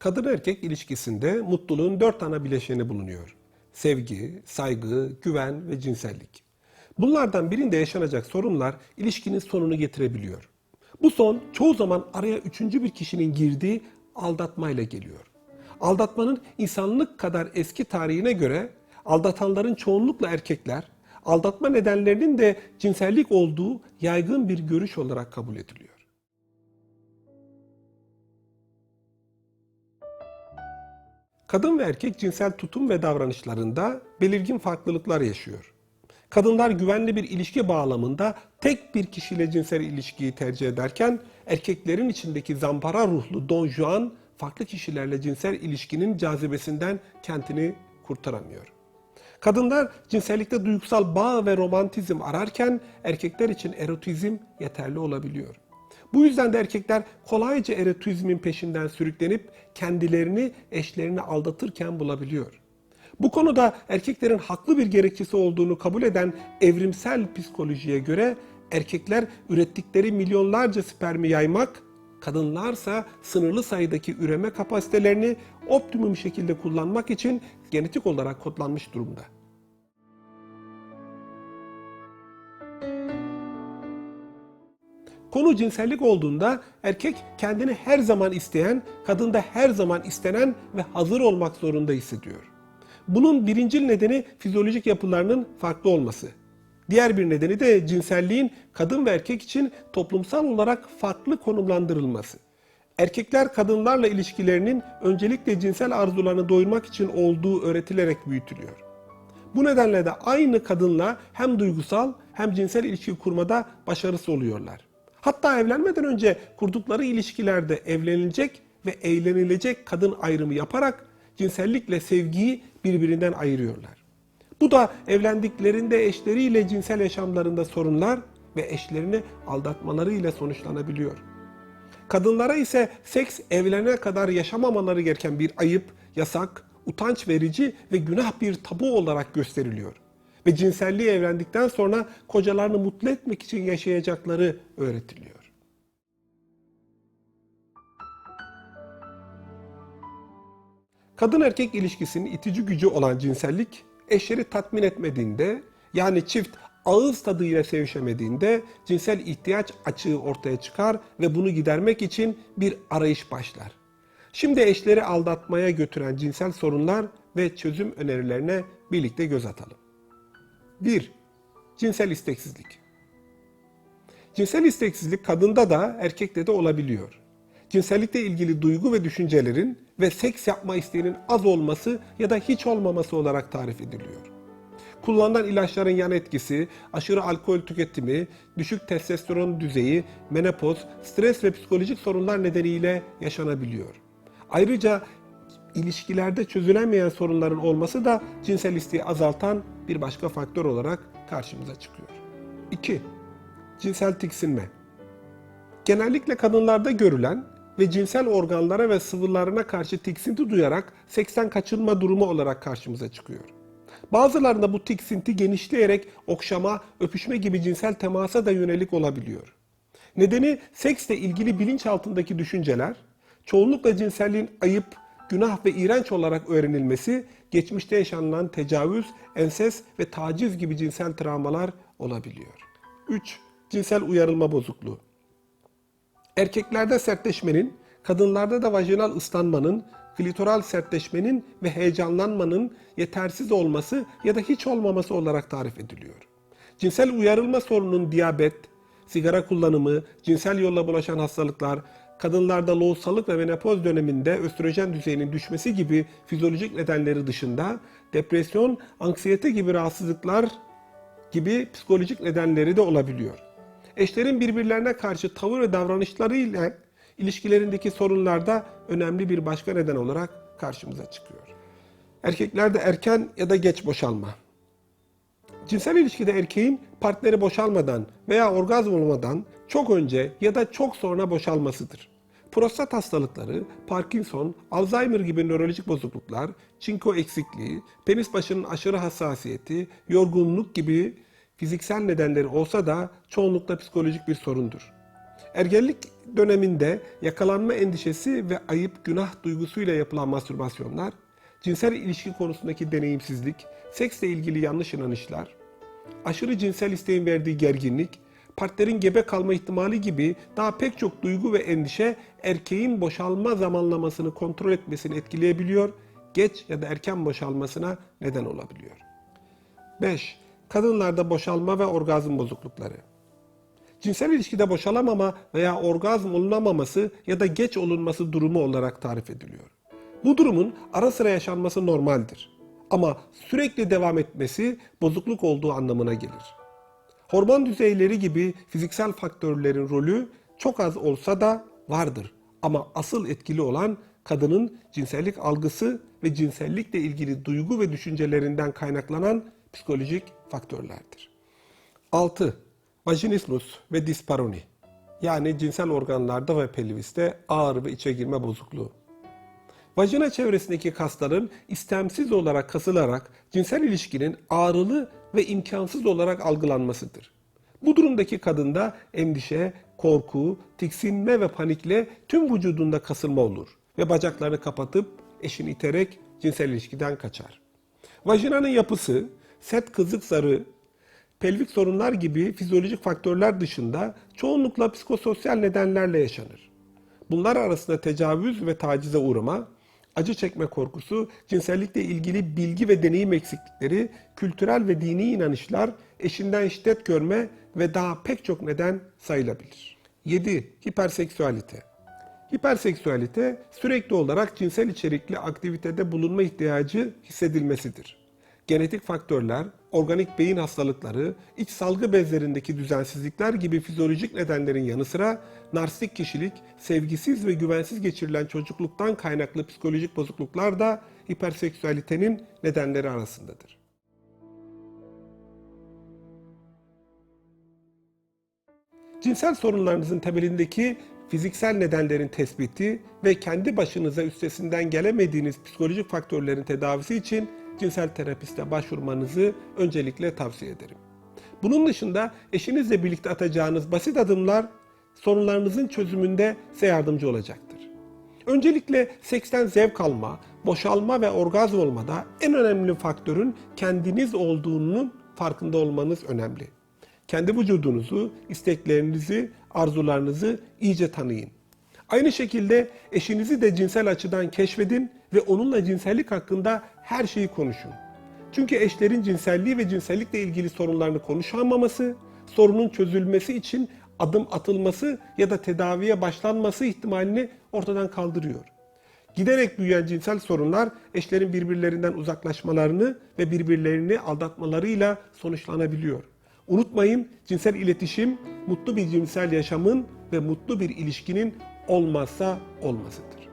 Kadın erkek ilişkisinde mutluluğun dört ana bileşeni bulunuyor. Sevgi, saygı, güven ve cinsellik. Bunlardan birinde yaşanacak sorunlar ilişkinin sonunu getirebiliyor. Bu son çoğu zaman araya üçüncü bir kişinin girdiği aldatmayla geliyor. Aldatmanın insanlık kadar eski tarihine göre aldatanların çoğunlukla erkekler, aldatma nedenlerinin de cinsellik olduğu yaygın bir görüş olarak kabul ediliyor. Kadın ve erkek cinsel tutum ve davranışlarında belirgin farklılıklar yaşıyor. Kadınlar güvenli bir ilişki bağlamında tek bir kişiyle cinsel ilişkiyi tercih ederken erkeklerin içindeki zampara ruhlu Don Juan farklı kişilerle cinsel ilişkinin cazibesinden kendini kurtaramıyor. Kadınlar cinsellikte duygusal bağ ve romantizm ararken erkekler için erotizm yeterli olabiliyor. Bu yüzden de erkekler kolayca erotizmin peşinden sürüklenip kendilerini eşlerini aldatırken bulabiliyor. Bu konuda erkeklerin haklı bir gerekçesi olduğunu kabul eden evrimsel psikolojiye göre erkekler ürettikleri milyonlarca spermi yaymak, kadınlarsa sınırlı sayıdaki üreme kapasitelerini optimum şekilde kullanmak için genetik olarak kodlanmış durumda. Konu cinsellik olduğunda erkek kendini her zaman isteyen, kadın da her zaman istenen ve hazır olmak zorunda hissediyor. Bunun birincil nedeni fizyolojik yapılarının farklı olması. Diğer bir nedeni de cinselliğin kadın ve erkek için toplumsal olarak farklı konumlandırılması. Erkekler kadınlarla ilişkilerinin öncelikle cinsel arzularını doyurmak için olduğu öğretilerek büyütülüyor. Bu nedenle de aynı kadınla hem duygusal hem cinsel ilişki kurmada başarısız oluyorlar. Hatta evlenmeden önce kurdukları ilişkilerde evlenilecek ve eğlenilecek kadın ayrımı yaparak cinsellikle sevgiyi birbirinden ayırıyorlar. Bu da evlendiklerinde eşleriyle cinsel yaşamlarında sorunlar ve eşlerini aldatmalarıyla sonuçlanabiliyor. Kadınlara ise seks evlenene kadar yaşamamaları gereken bir ayıp, yasak, utanç verici ve günah bir tabu olarak gösteriliyor. Ve cinselliği evlendikten sonra kocalarını mutlu etmek için yaşayacakları öğretiliyor. Kadın erkek ilişkisinin itici gücü olan cinsellik eşleri tatmin etmediğinde yani çift ağız tadıyla sevişemediğinde cinsel ihtiyaç açığı ortaya çıkar ve bunu gidermek için bir arayış başlar. Şimdi eşleri aldatmaya götüren cinsel sorunlar ve çözüm önerilerine birlikte göz atalım. 1. Cinsel isteksizlik. Cinsel isteksizlik kadında da erkekte de olabiliyor. Cinsellikle ilgili duygu ve düşüncelerin ve seks yapma isteğinin az olması ya da hiç olmaması olarak tarif ediliyor. Kullanılan ilaçların yan etkisi, aşırı alkol tüketimi, düşük testosteron düzeyi, menopoz, stres ve psikolojik sorunlar nedeniyle yaşanabiliyor. Ayrıca ilişkilerde çözülemeyen sorunların olması da cinsel isteği azaltan bir başka faktör olarak karşımıza çıkıyor. 2. Cinsel tiksinme. Genellikle kadınlarda görülen ve cinsel organlara ve sıvılarına karşı tiksinti duyarak seksten kaçınma durumu olarak karşımıza çıkıyor. Bazılarında bu tiksinti genişleyerek okşama, öpüşme gibi cinsel temasa da yönelik olabiliyor. Nedeni seksle ilgili bilinç altındaki düşünceler, çoğunlukla cinselliğin ayıp, günah ve iğrenç olarak öğrenilmesi, geçmişte yaşanılan tecavüz, enses ve taciz gibi cinsel travmalar olabiliyor. 3. Cinsel uyarılma bozukluğu. Erkeklerde sertleşmenin, kadınlarda da vajinal ıslanmanın, klitoral sertleşmenin ve heyecanlanmanın yetersiz olması ya da hiç olmaması olarak tarif ediliyor. Cinsel uyarılma sorununun diyabet, sigara kullanımı, cinsel yolla bulaşan hastalıklar, kadınlarda loğusalık ve menopoz döneminde östrojen düzeyinin düşmesi gibi fizyolojik nedenleri dışında depresyon, anksiyete gibi rahatsızlıklar gibi psikolojik nedenleri de olabiliyor. Eşlerin birbirlerine karşı tavır ve davranışlarıyla ilişkilerindeki sorunlarda önemli bir başka neden olarak karşımıza çıkıyor. Erkeklerde erken ya da geç boşalma. Cinsel ilişkide erkeğin partneri boşalmadan veya orgazm olmadan çok önce ya da çok sonra boşalmasıdır. Prostat hastalıkları, Parkinson, Alzheimer gibi nörolojik bozukluklar, çinko eksikliği, penis başının aşırı hassasiyeti, yorgunluk gibi fiziksel nedenleri olsa da çoğunlukla psikolojik bir sorundur. Ergenlik döneminde yakalanma endişesi ve ayıp günah duygusuyla yapılan mastürbasyonlar, cinsel ilişki konusundaki deneyimsizlik, seksle ilgili yanlış inanışlar, aşırı cinsel isteğin verdiği gerginlik, partnerin gebe kalma ihtimali gibi daha pek çok duygu ve endişe erkeğin boşalma zamanlamasını kontrol etmesini etkileyebiliyor, geç ya da erken boşalmasına neden olabiliyor. 5. Kadınlarda boşalma ve orgazm bozuklukları. Cinsel ilişkide boşalamama veya orgazm olunamaması ya da geç olunması durumu olarak tarif ediliyor. Bu durumun ara sıra yaşanması normaldir. Ama sürekli devam etmesi bozukluk olduğu anlamına gelir. Hormon düzeyleri gibi fiziksel faktörlerin rolü çok az olsa da vardır. Ama asıl etkili olan kadının cinsellik algısı ve cinsellikle ilgili duygu ve düşüncelerinden kaynaklanan psikolojik faktörlerdir. 6. Vaginismus ve disparoni yani cinsel organlarda ve pelviste ağrı ve içe girme bozukluğu. Vajina çevresindeki kasların istemsiz olarak kasılarak cinsel ilişkinin ağrılı ve imkansız olarak algılanmasıdır. Bu durumdaki kadında endişe, korku, tiksinme ve panikle tüm vücudunda kasılma olur ve bacaklarını kapatıp eşini iterek cinsel ilişkiden kaçar. Vajinanın yapısı, set kızık zarı, pelvik sorunlar gibi fizyolojik faktörler dışında çoğunlukla psikososyal nedenlerle yaşanır. Bunlar arasında tecavüz ve tacize uğrama, acı çekme korkusu, cinsellikle ilgili bilgi ve deneyim eksiklikleri, kültürel ve dini inanışlar, eşinden şiddet görme ve daha pek çok neden sayılabilir. 7. Hiperseksüalite Hiperseksüalite sürekli olarak cinsel içerikli aktivitede bulunma ihtiyacı hissedilmesidir. Genetik faktörler, organik beyin hastalıkları, iç salgı bezlerindeki düzensizlikler gibi fizyolojik nedenlerin yanı sıra narsistik kişilik, sevgisiz ve güvensiz geçirilen çocukluktan kaynaklı psikolojik bozukluklar da hiperseksüalitenin nedenleri arasındadır. Cinsel sorunlarınızın temelindeki fiziksel nedenlerin tespiti ve kendi başınıza üstesinden gelemediğiniz psikolojik faktörlerin tedavisi için cinsel terapiste başvurmanızı öncelikle tavsiye ederim. Bunun dışında eşinizle birlikte atacağınız basit adımlar sorunlarınızın çözümünde size yardımcı olacaktır. Öncelikle seksten zevk alma, boşalma ve orgazm olmada en önemli faktörün kendiniz olduğunun farkında olmanız önemli. Kendi vücudunuzu, isteklerinizi, arzularınızı iyice tanıyın. Aynı şekilde eşinizi de cinsel açıdan keşfedin ve onunla cinsellik hakkında her şeyi konuşun. Çünkü eşlerin cinselliği ve cinsellikle ilgili sorunlarını konuşamaması, sorunun çözülmesi için adım atılması ya da tedaviye başlanması ihtimalini ortadan kaldırıyor. Giderek büyüyen cinsel sorunlar eşlerin birbirlerinden uzaklaşmalarını ve birbirlerini aldatmalarıyla sonuçlanabiliyor. Unutmayın cinsel iletişim mutlu bir cinsel yaşamın ve mutlu bir ilişkinin olmazsa olmazıdır.